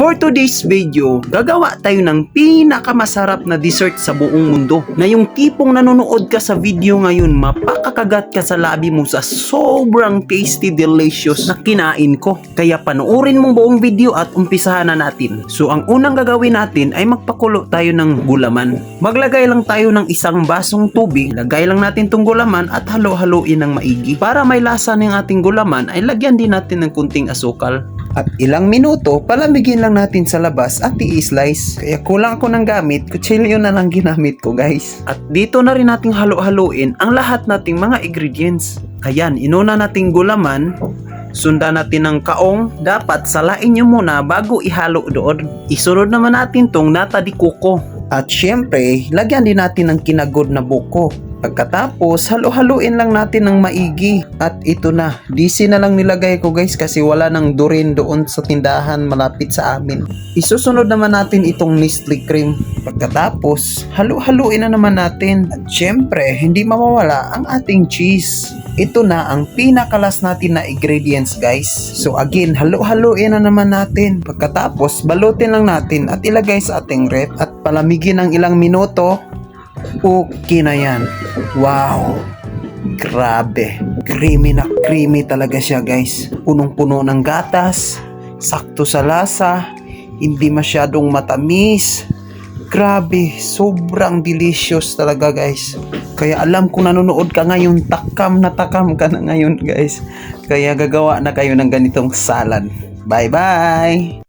For today's video, gagawa tayo ng pinakamasarap na dessert sa buong mundo. Na yung tipong nanonood ka sa video ngayon, mapakakagat ka sa labi mo sa sobrang tasty, delicious na kinain ko. Kaya panoorin mong buong video at umpisahan na natin. So ang unang gagawin natin ay magpakulo tayo ng gulaman. Maglagay lang tayo ng isang basong tubig, lagay lang natin tong gulaman at halo-haluin ng maigi. Para may lasa ng ating gulaman ay lagyan din natin ng kunting asukal. At ilang minuto, palamigin lang natin sa labas at i-slice. Kaya kulang ako ng gamit, kutsilyo na lang ginamit ko guys. At dito na rin nating halo-haluin ang lahat nating mga ingredients. Ayan, inuna nating gulaman, Sundan natin ng kaong. Dapat salain nyo muna bago ihalo doon. Isunod naman natin tong nata di kuko. At syempre, lagyan din natin ng kinagod na buko. Pagkatapos, halo-haluin lang natin ng maigi. At ito na, DC na lang nilagay ko guys kasi wala nang durin doon sa tindahan malapit sa amin. Isusunod naman natin itong Nestle cream. Pagkatapos, halo-haluin na naman natin. At syempre, hindi mawawala ang ating cheese. Ito na ang pinakalas natin na ingredients guys. So again, halo-haluin na naman natin. Pagkatapos, balutin lang natin at ilagay sa ating rep at palamigin ng ilang minuto. Okay na yan. Wow! Grabe. Creamy na creamy talaga siya guys. Punong-puno ng gatas. Sakto sa lasa. Hindi masyadong matamis. Grabe, sobrang delicious talaga guys. Kaya alam kung nanonood ka ngayon, takam na takam ka na ngayon guys. Kaya gagawa na kayo ng ganitong salad. Bye bye!